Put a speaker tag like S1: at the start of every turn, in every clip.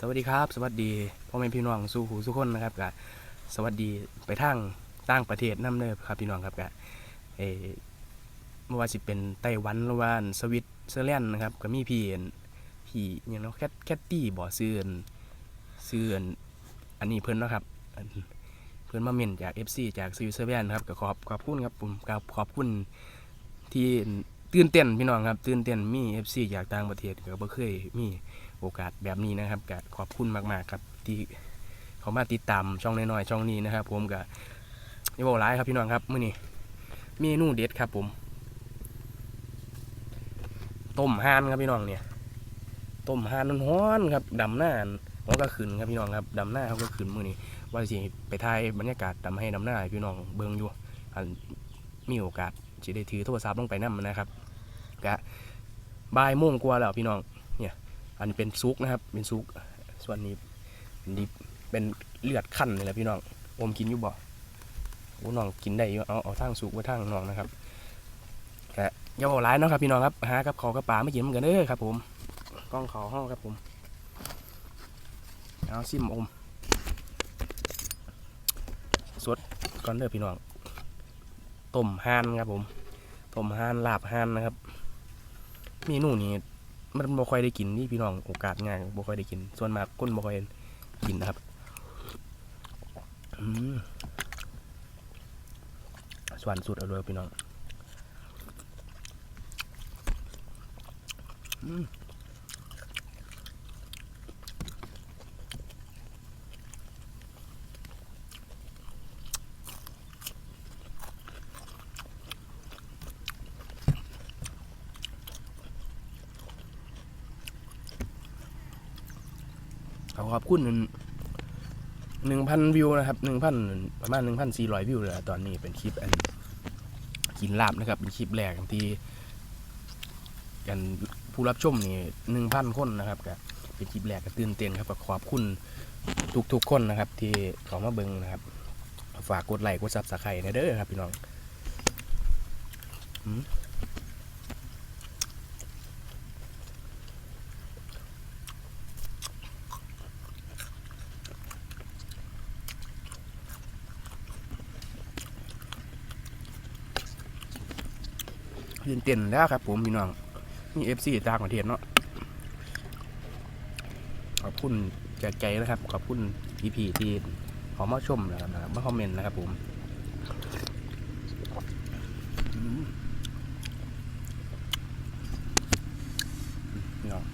S1: สวัสดีครับ สวัสดีพ่อแม่พี่น้องสู่หูสุกคนนะครับกะสวัสดีไปทางต่างประเทศน้ำเนิบครับพี่น้องครับกะเออไม่ว่าสิเป็นไต้หวันหรือว่าสวิตเซอร์แลนด์นะครับก็มีพี่อั่นพี่อย่างเนาะแคทแคตตี้บ่อซื้ออั่นซื้ออั่นอันนี้เพิ่นนะครับเพิ่นมาเมนจาก FC จากสวิตเซอร์แลนด์นะครับก็ขอบขอบคุณครับผมกับขอบคุณที่ตื่นเต้นพี่น้องครับ ตื่นเต้นมี FC จากต่างประเทศก็บ่เคยมี โอกาสแบบนี้นะครับก็ขอบคุณมากๆครับที่เขามาติดตามช่องน้อยๆช่องนี้นะครับ ผมก็อย่บอกร้ายครับพี่น้องครับมื้อนี้เมนูเด็ดครับผมต้มห่านครับพี่น้องเนี่ยต้มห่านร้อนๆครับดำหน้าเขาก็ขึ้นครับพี่น้องครับดำหน้าเขาก็ขึ้นมื้อนี้ว่าสิไปถ่ายบรรยากาศดำให้ดำหน้าพี่น้องเบิ่งอยู่อันมีโอกาสจะได้ถือโทรศัพท์ลงไปนํนะครับกะบ่ายโมงกว่าแล้วพี่น้องอัน นี้เป็นซุกนะครับ เป็นซุก ส่วนนี้เป็นดิบเป็นเลือดขั้นนี่แหละพี่น้องอมกินอยู่บ่โอ้น้องกินได้อยู่เอาเอาทางซุกไว้ทางน้องนะครับแกอย่าบอกร้ายเนาะครับพี่น้องครับหากับขอกับปลาไม่กินเหมือนกันเด้อครับ ผมกล้องเขาห้องครับผมเอาซิมอมสดก่อนเด้อพี่น้องต้มห่านครับผมต้มห่านลาบห่านนะครับเมนูนี้ มันบ่ค่อยได้กินนี่พี่น้องโอกาสง่ายบ่ค่อยได้กิน ส่วนมากก้นบ่ค่อยกินนะครับสวรรค์สุดเอาเลยพี่น้อง อืม ขอขอบคุณหนึ่งพันวิวนะครับหนึ่งพันประมาณหนึ่งพันสี่ร้อยวิวเลยตอนนี้เป็นคลิปอันกินลาบนะครับ เป็นคลิปแรกที่กันผู้รับชมนี่หนึ่งพันคนนะครับก็เป็นคลิปแรกก็ตื่นเต้นครับก็ขอบคุณทุกๆคนนะครับ ที่เขามาเบิ่งนะครับ ฝากกดไลค์กดซับสไครต์นะเด้อครับพี่น้อง ตื่นเต้นแล้วครับ ผมพี่น้องมีเอฟซีต่างประเทศเนาะขอบคุณจากใจนะครับ ขอบคุณพีพีที่ขอมาชมะครับนะครับมาคอมเมนต์นะครับผมอืมพี่น้อง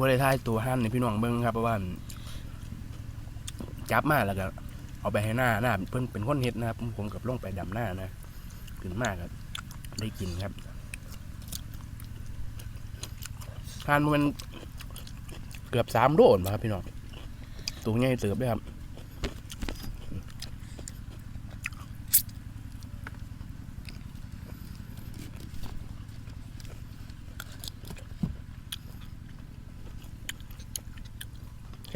S1: บริทายตัวห้ามในพี่น้องเบิ้งครับเพราะว่า จับมาแล้วก็เอาไปให้หน้าหน้าเพิ่นเป็นคนเฮ็ดนะครับผมกับลงไปดำหน้านะขึ้นมากครับได้กินครับทานมันเกือบสามโลนะครับพี่น้องตัวใหญ่เติบด้วยครับ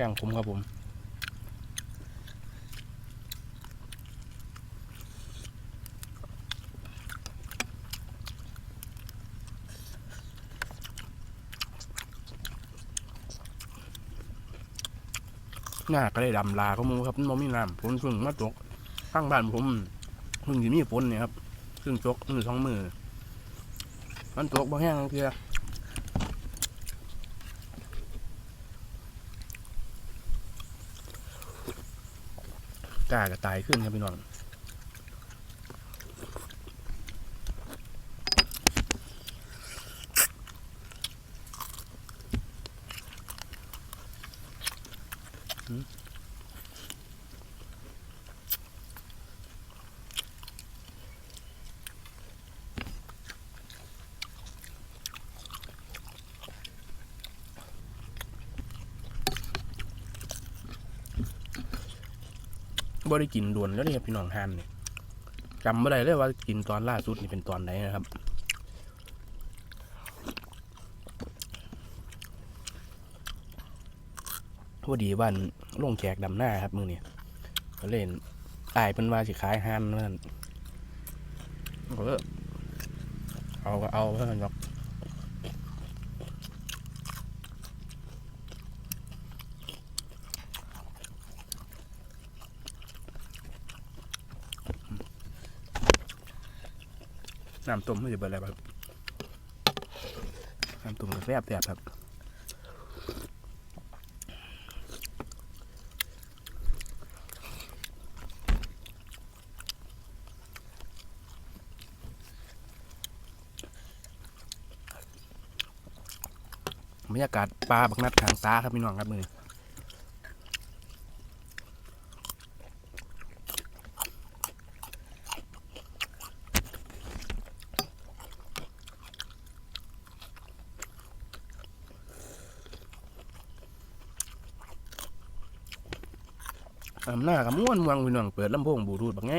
S1: แข่งผมครับผมหน้าก็ได้ดำลาก็มูครับมันมีน้ำฝนเพิ่งมาตกข้างบ้านผมเพิ่งสิมีฝนเนี่ยครับเพิ่งตกมือสองมือมันตกบ่แห้งเพีย กล้าก็ตายขึ้นครับพี่น้อง บ่ได้กินด่วนแล้วนี่ครับพี่น้องฮานเนี่ยจำไม่ได้เลยว่ากินตอนล่าสุดนี่เป็นตอนไหนนะครับพอดีวันลงแขกดำหน้าครับมือเนี่ยก็เล่นอายเป็นว่าสิขายฮันนั่นก็เออเอาก็เอาเพื่อนหรอก น้ำต้มไม่ได้เบิดอะไรครับน้ำต้มแซ่บแซ่บครับบรรยากาศปลาบักนัดทางตาครับพี่น้องครับมือนี้ อำหน้ากับม้วนมวงพี่น้องเปิดลำโพงบลูทูธบักไง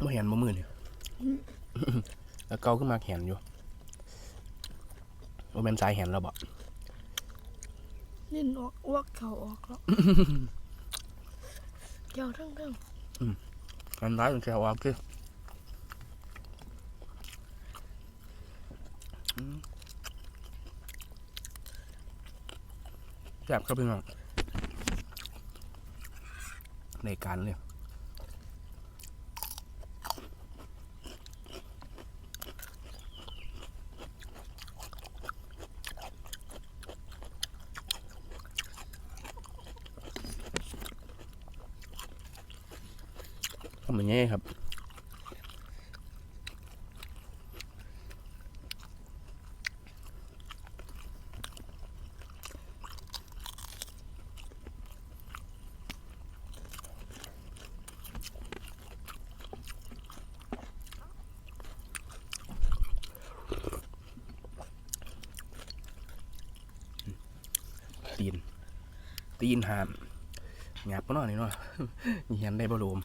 S1: ไม่เห็นบ่มือนี่แล้วเกาขึ้นมาแขนอยู่ว่าเป็นสายแขนแล้วบ่
S2: ลิ้นออกอ้วกเขาออกแล้วเจ้าทั้งทั้ง
S1: มันร้ายจนแขวออกคืออืม แซ่บครับพี่น้องในการเลยทำอย่างนี้ครับ ตีน ตีนหานหยาบปะเนาะนี่เนาะเหียนได้บ่รวม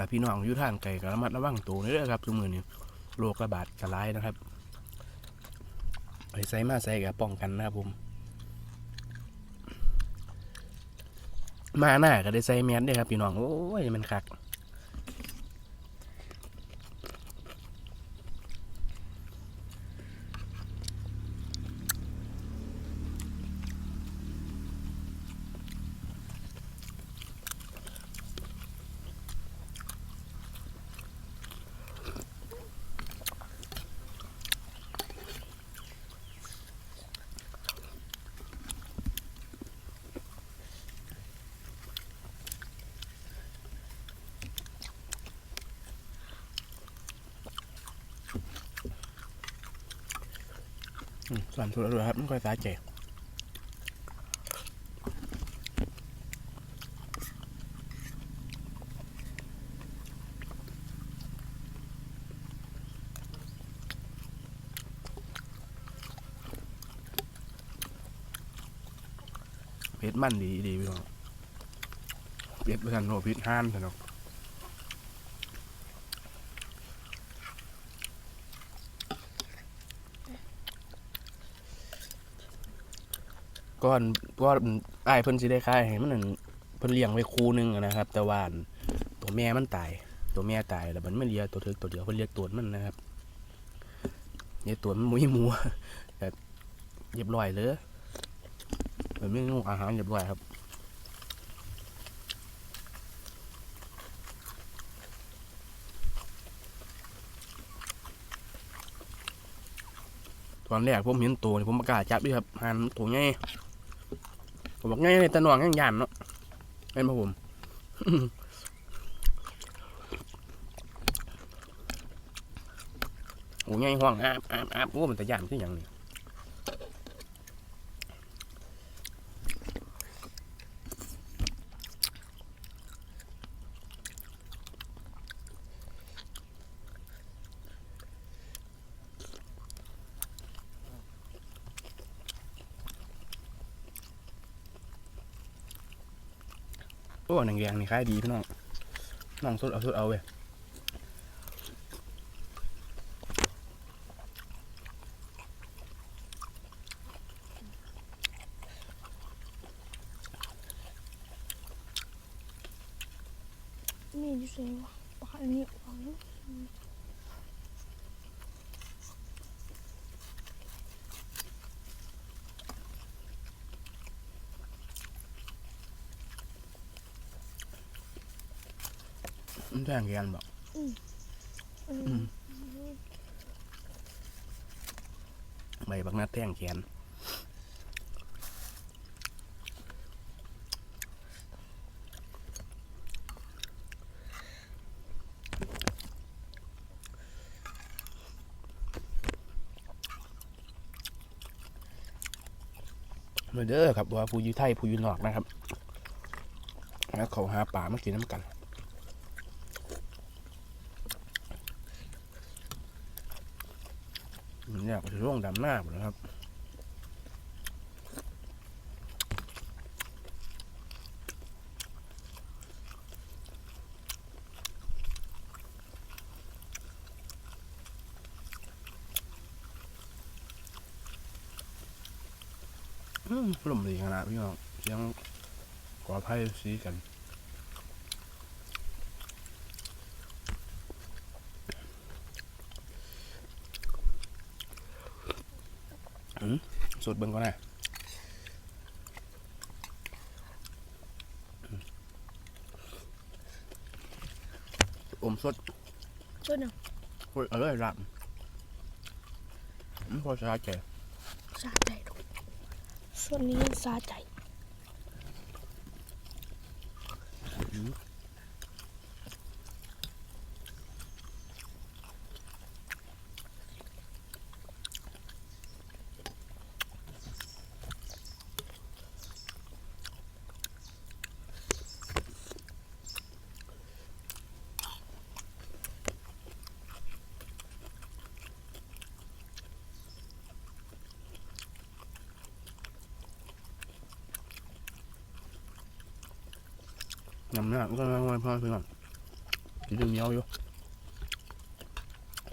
S1: กับพี่น้องอยู่ทางไก่ก็ระมัดระวังตัวนี่เด้อครับทุกมือนี่โรคระบาดกระไรนะครับ ไปใส่มาใส่กับป้องกันนะครับผม มาหน้าก็ได้ใส่แมสด้วยครับพี่น้องโอ้ยมันคัก อืมสั่นสุดเลยครับไม่ค่อยสาใจเพชรมันดีดีพี่น้องเพชรประชันโนพิษห้านสนุก ก้อนก้อนไอ้ายเพิ่นสิได้ค่ายให้มันนั่นเพิ่นเลี้ยงไว้คู่หนึงอะนะครับ แต่ว่าอันตัวแม่มันตาย ตัวแม่ตายแล้วมันไม่เลี้ยงตัวเถิกตัวเดียวเพิ่นเลี้ยงตัวมันนะครับเนี่ยตัวมันมุ้ยมัวแบบเรียบร้อยเลยเหมือนไม่งูอาหารเรียบร้อยครับตอนแรกผมเห็นตัวนี่ผมประกล้าศจับด้วยครับหันตัวง่าย ผมบอกง่ายเลยตะหนองยังยันเนาะเห็นปะผมโอ้ง่ายห้องอาบอาบอาบโอ้มันตะยานคืออย่างนี้ โอ้หนังแดงนี่ขายดีพี่น้องน้องสดเอาสดเอาเว้ย
S2: นี่ดิเซวะปากอันนี้วาง
S1: มันแดงแกนบอก
S2: อืม
S1: ใบบักนัดแท่งแขนมาเด้อครับว่าผู้อยูไทยผู้อยูนอกนะครับ แล้วเขาหาป่ามากินน้ำกัน เนี่ยก็จะร่วงดำหน้าหมดแล้วครับอืมลมดีขนาดพี่น้องเสียงกอไผ่สีกัน สูตรเบิ่งก่อนนะอมสด
S2: ช่วยหน่อย
S1: โอ้ยอร่อยรับอืมพอสาใจ
S2: สาใจดูส่วนนี้สาใจ
S1: ยำไม่ได้ก็ไม่พอเพื่อนกินเนื้ออยู่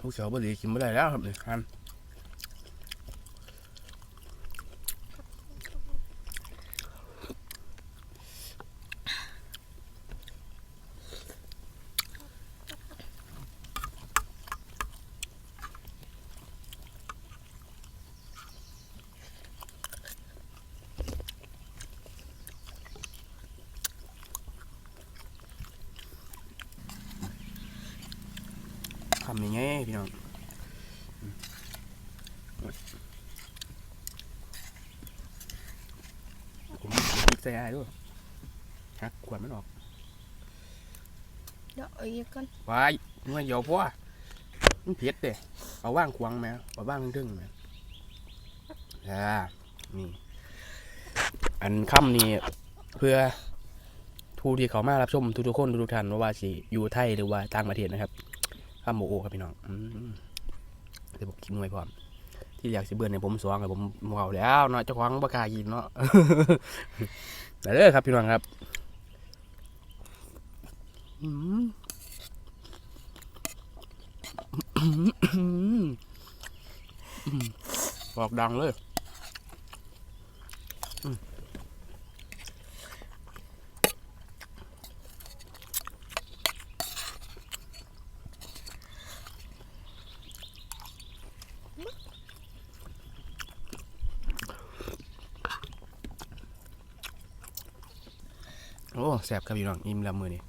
S1: ทุกเช้าบ่ดีกินไม่ได้แล้วครับเนี่ยครับำยังไงพี่น้องอืมผมพริกใส่อะไรด้วยฮักขวดมันออก
S2: เดี๋ยวเอาอีกกัน
S1: วายมันเหี่ยวพ่อมันเผ็ดเด้เอาว่างควางไหมเอาว่างทึ่งไหมอ่านี่อันค่ำนี่เพื่อผู้ที่เขามารับชมทุกๆคนทุกๆท่านว่าว่าสิอยู่ไทยหรือว่าต่างประเทศนะครับ ค่ำโมโอครับพี่น้องเดี๋ยวบอกกินมวยพร้อมที่อยากสิเบื่อในผมสวงเลยผมเมาแล้วเนาะเจ้าของประกากินเนาะแต่เด้อครับพี่น้องครับบอกดังเลย แสบครับพี่น้องอิ่มแล้วมือนี่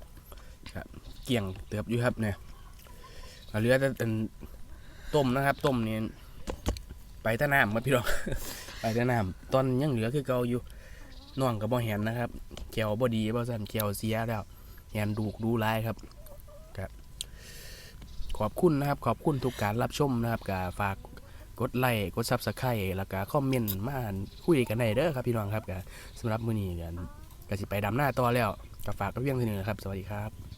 S1: ครับเกี่ยงเตือบอยู่ครับเนี่ยเอาเหลือแต่อันต้มนะครับ ต้มนี่ไปต่น้ำครับพี่น้อง ไปต่น้ำตอนยังเหลือคือเกาอยู่น้องก็บ่เห็นนะครับแก้วบ่ดีบ่ซั่นแก้วเสียแล้วแหนดูกดูหลายครับครับขอบคุณนะครับ ขอบคุณทุกการรับชมนะครับก็ฝากกดไลค์กด Subscribe แล้วก็คอมเมนต์มาคุยกันได้เด้อครับพี่น้องครับกสำหรับมื้อนี้ก็ก็สิไปดำหน้าต่อแล้ว ก็ฝากกับเพียงเท่านี้นะครับ สวัสดีครับ